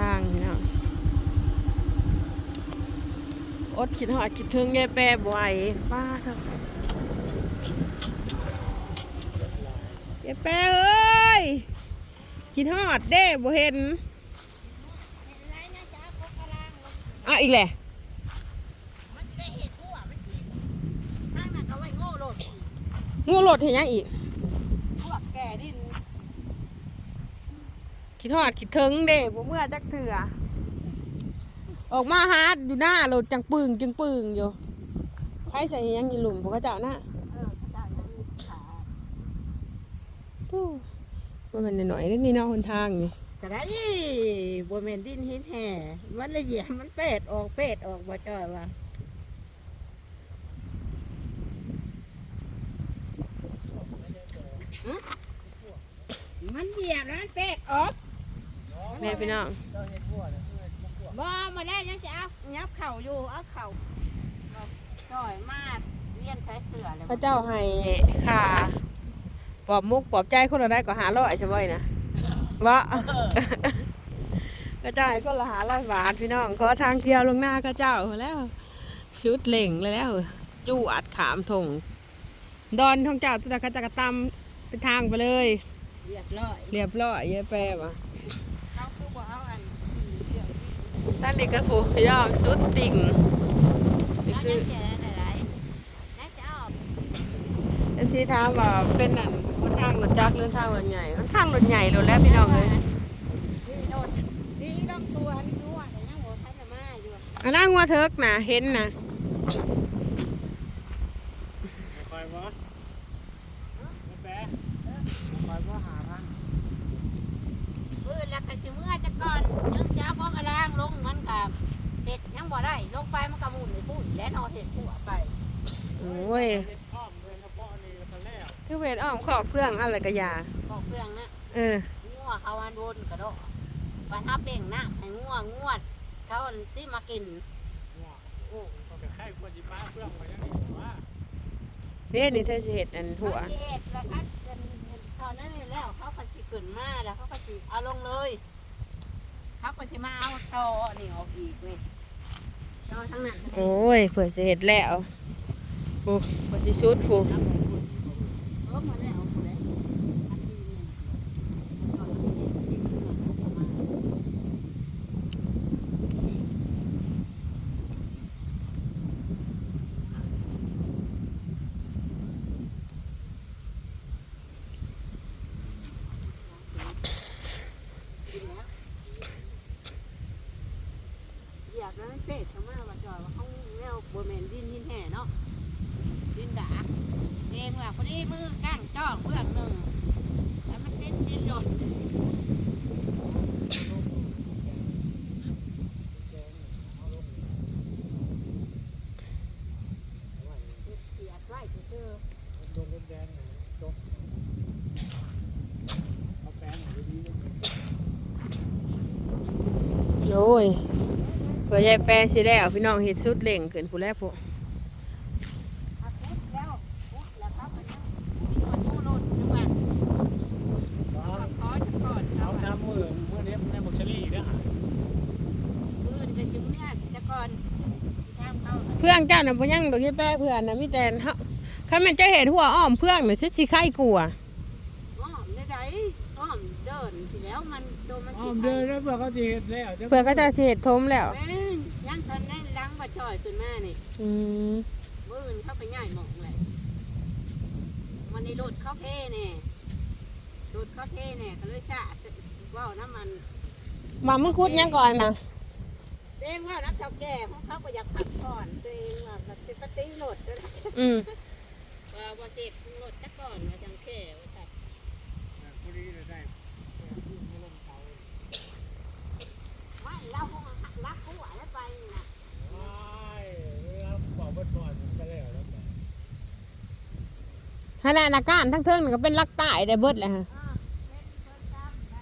ทางพี่น้องอดคิดหอดคิดถึงยายแปรบ่ไหวป้าเถอะยายแปรเอ้ยคิดหอดเด้บ่เห็นอะอีกแหละมันจะได้เห็ดทั่วมันสิข้างนั้นก็ไว้โง่โลดงูโหลดเห็นยังอีก พวกแก่ดิน คิดหอดคิดถึงเด้บ่เมื่อจักเถื่อออกมาหาอยู่หน้าโหลดจังปึงจังปึงอยู่ไผใส่อิหยังอีหลุมพวกเขาเจ้าน่ะเออพระเจ้ายังมีขาตู้ว่ามันหน่อยๆนี่เนาะหนทางนี่ก็ได้บัวแมนดินหินแห่มันละเอียดมันเป็ดออกเป็ดออกบ่จ่อยว่ะฮะมันเหยียบแล้วมันเป็ดออก แม่พี่น้องบ่มาได้ยังจะเอายับเข่าอยู่เอาเข่าบ่จ่อยมากเลี้ยนใช้เสือเลยเขาเจ้าให้ค่าปอบมุกปอบใจคนละได้ก็หาร้อยใช่ไหมนะวะก็เจ้าให้คนละหาร้อยบาทพี่น้องขอทางเที่ยวลงหน้าก็เจ้าแล้วชุดเหล่งเลยแล้วจูอัดขามถงดอนท่องเจ้าตุตะกะจักรตำเป็นทางไปเลย เรียบร้อยเรียบร้อยเยอะแปรวะ เขาคือบ่เอาอันเดี๋ยว นั่นนี่ก็ฟูพี่น้องสุดติ่งนี่แล้วคือจะเจออะไรแล้วจะเอาเอ็นซีถามว่าเป็นนั่นคนทางรถจักรหรือทางรถใหญ่ทางรถใหญ่รถแล้วพี่น้องเลยนี่โดดนี่ลำตัวนี่รู้ว่าแต่ยังบ่ทันจะมาอยู่อันนั้นงัวเทิกนะเห็นนะคอยวะไม่แปะคอยว่าหาทางมือแล้วก็สิเมื่อจะ บ่ได้ลงไปมันก็หมุนในปุ้นและนอเห็ดหัวไปโอ้ยเห็ดอ้อมเลยเฉพาะนี่ตอนแรกคือเวทอ้อมขอบเพื่องอะไรกะยาบอกเพื่องนะเอองัวเขาวันวนกระโดดไปทับเบ่งน้ำให้งัวงวด เขาที่มากินหัวโอ้ก็จะไข่ควรจิป้าเพื่องไว้นั่นนี่ว่าเด้นี่เธอสิเห็ดอันหัวมันเห็ดแล้วก็เป็นตอนนั้นนี่แล้วเขาก็สิขึ้นมาแล้วเขาก็สิเอาลงเลย เขาก็สิมาเอาตอนี่ออกอีกนี่ ตอทั้งนั้นโอ้ยเผื่อสิเห็ดแล้วปูเผื่อสิชุดปู เออมาแล้วหมดแล้วอันนี้เนี่ย เหยียบแล้วมันเป็ดเขามาว่าจอยว่าเขาแนวบนแมนดินดินแห่เนาะดินดา เองว่าพอดีมือก้างจ้องเพื่อนหนึ่งแล้วมันดินดินหล่นเสียดไว้เจอโดนแดงจบเอาแป้งดีๆเลยโอ้ยเผื่อยายแปรสิแล้วพี่น้องเห็ดสุดเล่งขึ้นผู้แรกพวก อาพุดแล้วพุดแล้วครับมันยังมันโน่นจังหวะขอจะก่อน เอา เอา น้ำมือมือนี้ในหมกเชอรี่เนี่ย ปืนก็ชิ้นเนี่ยจะก่อนทำ เข้าเพื่องเจ้าน่ะบ่ยังดอกยายแปรเพื่อนน่ะมีแต่เฮาคันแม่นจะเห็ดหัวอ้อมเพื่องน่ะสิสิไข่กลัวอ้อมได้ไดอ้อมเดินทีแล้วมันตัวมันอ้อสิมเดินแล้วเพื่อเขาจะเห็ดแล้วเพื่อก็จะสิเห็ดทมแล้วเป็นยังทันได้ล้างบะจ่อยขึ้นมานี่อืมมือเข้าไปง่ายหมองเลยมันนี่รถเข้าเท่แน่รถเข้าเท่แน่ก็เลยชาว่าวน้ำมันมามึงคุดยังก่อนนะ เองว่านักเท่าแก่ของเขาก็อยากพักผ่อนตัวเองว่าแบบสิปฏิรถก็ได้อืมว่าว่าเสพรถจะก่อนว่าจังแค่ว่าจังพอดีเลยได้ไม่ลงเตาไม่เราคงรักเขาหวานแล้วไปนี่นะว้ายเรือบอกว่าก่อนก็แล้วแล้วขณะนักการทั้งเทิงนี่ก็เป็นลักใต้ได้เบิดเลยฮะ อ่าเป็นคนจำได้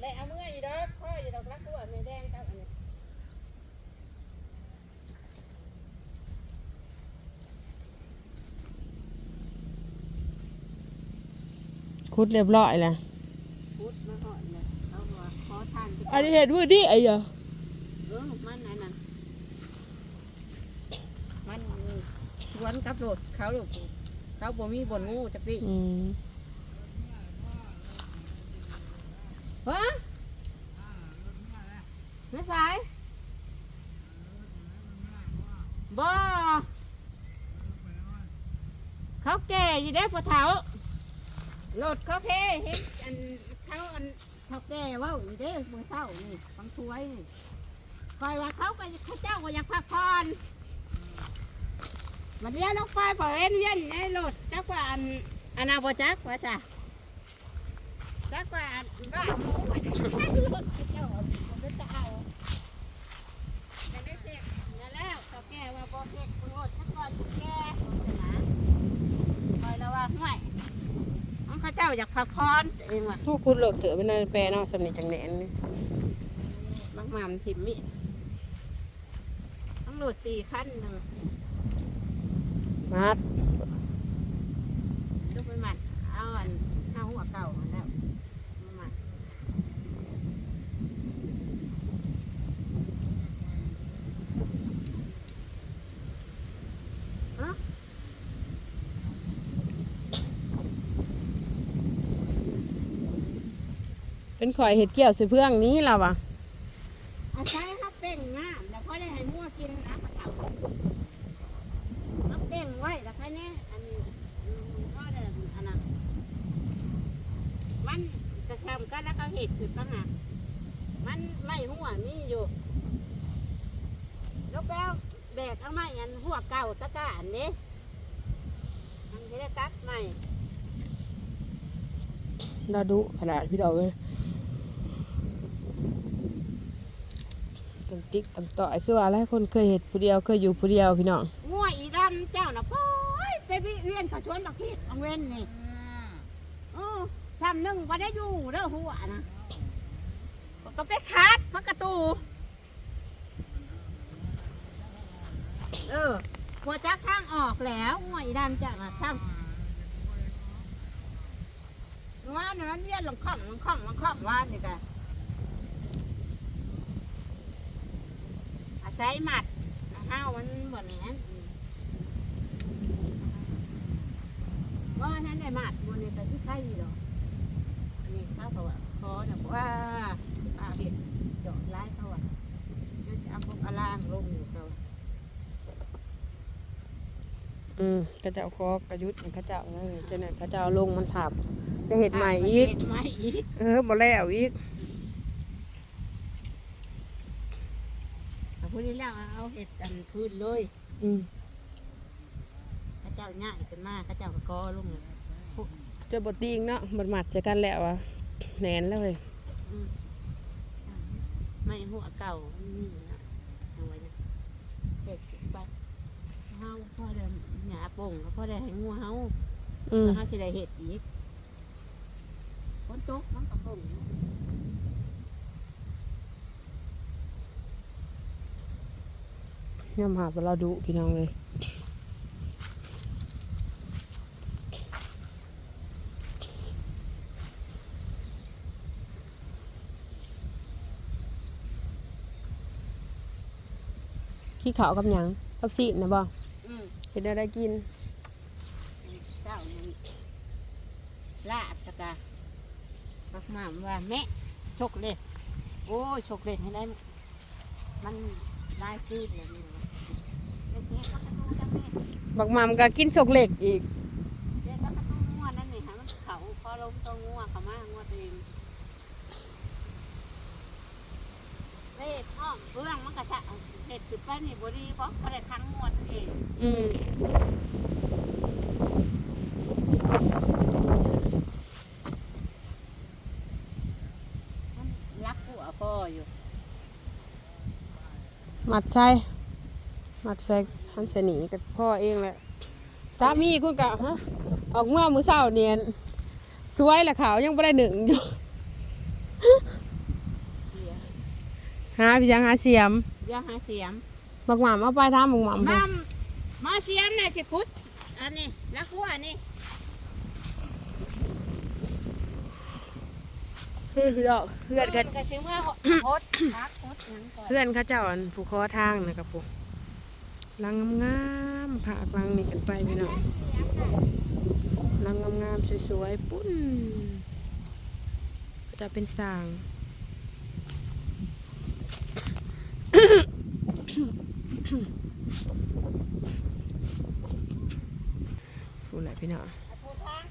ได้เอาเมื่ออีดอกพ่ออีด อกรักตัวไม่แดงกับอันนี้คุดเรียบร้อยแล้วพุดมาก่อนเลยเขาบอกว่าขอทานไปก่อันนี้เห็นว่าดิไอ้เหรอเออมันนั่นน่ะมันสวนกับโดดเขาลูกเขาบ่มีบ่นงูจักดิอืม ฮะ ไม่ใช่บ่เขาแก่อยู่ได้อพอเท้าโหลดเขาเทเห็นอันเขาอันเขาแก่ว่าอยู่ได้อมือเศร้านี่ฟังช่วยนี่คอยว่าเขาก็เขาเจ้าก็อยากพักผ่อนมาเดียวลงไปบ่เห็นเวียนในรถจักว่าอันอันนาบ่จักว่าซะจักว่าอันบ้าหมูไปทางรถเจ้าผมจะเอาแต่ได้เสร็จนั่นแล้วเขาแก้ว่าบ่เสร็จคุณโอดถ้าก่อนแก้นะคอยระวังหน่อยมันเขาเจ้า อยากพักผ่อนเองว่ะพวกคุณเลิกเถอะเป็นอะไรแปลเนาะสำเนียงจังแหนนนี่บางมามทิมมิต้องโหลดสี่ขั้นหนึ่งมัด ลูกไปหมันเอาอันห้าหัวเก่ามาแล้วมาหมันฮะ เป็นข่อยเห็ดเกี่ยวใส่เพื่องนี้เราอะอาศัยเขาเป่งน้ำแล้วก็ได้ให้มั่วกินน้ำกระเต่าเขาเป่งไว้แล้วแค่นี้อันอืมก็ได้อันนั้นมันกระชำกันแล้วก็เห็ดขึ้นบ้างอะมันไม่หัวมีอยู่แล้วแป้วแบกเอาไม้อันหัวเก่าตะกร้าอันนี้มันจะได้ตัดใหม่เราดูขนาดพี่ดอกเลย ตำติ๊กตำต่อยคือว่าหลายคนเคยเห็ดผู้เดียวเคยอยู่ผู้เดียวพี่น้องงัวอีดำเจ้าน่ะพ่อยไปวิเวียนเขาชวนบักพีดเอาเว้นนี่เออทำหนึ่งว่าได้อยู่เด้อหัวนะก็ไปคัดพักกระตูเออหัวจักทางออกแล้วงัวอีดำเจ้าน่ะซ้ำงัวเนี่ยมันเวียนลงข้องลงข้องลงข้องว่านี่กะ อาศัยหมัดห้าวมันบ่แหนว่าท่านได้มาดบนในแต่ที่ไข่หรอกอันนี้เขาเขาว่าขอนะว่าอาเห็ดดอกร้ายเขาว่าเดี๋ยวจะเอาพวกอลางลงอยู่เขาอืมกระเจ้าคอกระยุทธ์กระเจ้าเลยเจ้านั่นกระเจ้าลงมันถับได้เห็ดใหม่อีกเห็ดใหม่อีกเออบ่แล้วอีก เอาพวกนี้แล้วเอาเห็ดอันคืนเลยอืมเข้าเจ้าง่ายกันมากเข้าเจ้าก็กอลงเลยเจอบตีงเนาะมันหมัดใส่กันแล้วอะแหนนแล้วเลยไม่หัวเก่านี่นะเอาไว้นะเห็ดสิบบาทเฮาพ่อได้หยาป่งพ่อได้ให้งัวเฮาอืมแล้วเขาสิได้เห็ดอีกฝนตกมันก็ ตกย่ำหาบเราดูพี่น้องเลยขี้ขาวกับหยังกับสีนะบ่อืมเห็นอะไรกินเจ้ามันลาดตะกาพักหมามว่าแม่ชกเลย โอ้ยชกเลยให้ได้มันได้คืนเลยนี่วะเด็กๆก็กระตูจังเลย บักหมามก็กินสกเหล็กอีกเด็กก็กระตูงัวนั่นนี่ฮะมันเขาพอลมตัวงัวเขามางัวตัวเองเล่ห้องเพื่องมันก็จะเห็ดจุดไปนี่บดีเพราะเขาได้ทั้งงัวตัวเองอืมมันรักผัวพ่ออยู่หมัดใส่หมัดใส่ ขันใส่หนีกับพ่อเองแหละสามีคุณกะฮะออกเมื่อมือเศร้าเนียนสวยแหละขาวยังไม่ได้หนึ่งอยู่หาพี่ยังหาเสียมเดี๋ยวหาเสียมบักหม่ำเอาไปทำบักหม่ำมามาเสียมน่ะสิคุดอันนี้แล้วกูอันนี้เพื่อนเพื่อนกันก็สิเมื่อโคตรพักโคตรหยังก่อนเพื่อนเขาเจ้าอันผูคอทางนะครับผม ลังงามๆผ่ากลังนี่กันไปพี่น้องลังงามๆสวยๆปุ้นก็จะเป็นสางพูดอะไรพี่น้อง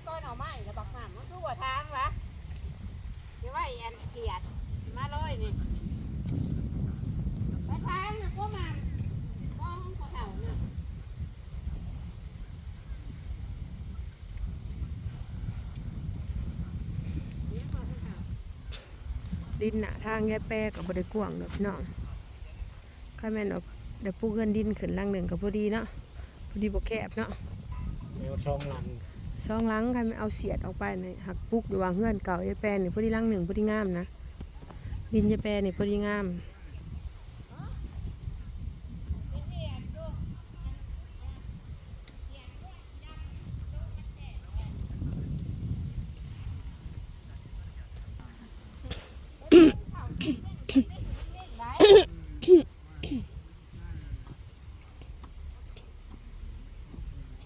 ก้อนเอาไม้แล้วบักหำมันคือว่าทางวะสิไว้อันเกียดมาเลยนี่ไปทางน่ะพวกมันก็ห้องเขาเฒ่าน่ะเนี่ยพอเขาเฒ่า ดินหนาทางแย่แปรกับบริกวางเด้อพี่น้องข้าแม่นเอาเดี๋ยวปลูกเงินดินขึ้นลังหนึ่งกับพอดีเนาะพอดีบ่แคบเนาะเดี๋ยวช่องหลังช่องหลังใครไม่เอาเสียดออกไปนี่หักปลูกอยู่วางเงื่อนเก่าแย่แปรนี่พอดีลังหนึ่งพอดีงามนะดินแย่แปรนี่พอดีงาม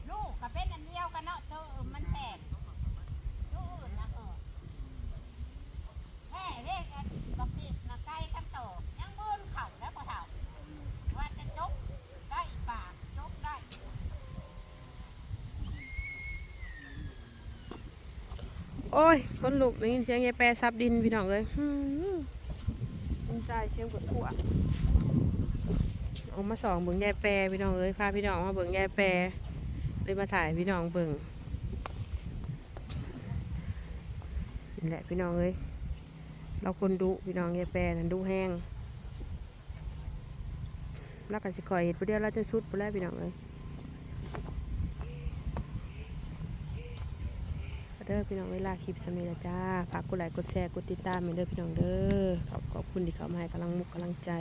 ลูกก็เป็นอันเดียวกันเนาะเธอมันแตกลูกอื่นนะเออแม่เรียกอันบักติดนะไก่กันโตยังบืนเข่าแล้วพอเท่าว่าจะจกได้ปากจกได้ โอ้ยคนลุกได้ยินเสียงแย่แปรซับดินพี่น้องเลยหืมดินทรายเสียงปวดหัวออกมาสองเบิ่งแย่แปรพี่น้องเอ้ยพาพี่น้องมาเบิ่งแย่แปรเลยมาถ่ายพี่น้องเบิ่งนี่แหละพี่น้องเอ้ยเราคนดุพี่น้องแย่แปรนั่นดุแห้งแล้วก็สิคอยเห็ดผู้เดียวเราจะสุดไปแล้วพี่น้องเอ้ย เด้อพี่น้องเวลาคลิปสมีละจ้าฝากกดไลค์กดแชร์กดติดตามให้เด้อพี่น้องเด้อขอบขอบคุณที่เข้ามาให้กำลังมุกกำลังใจ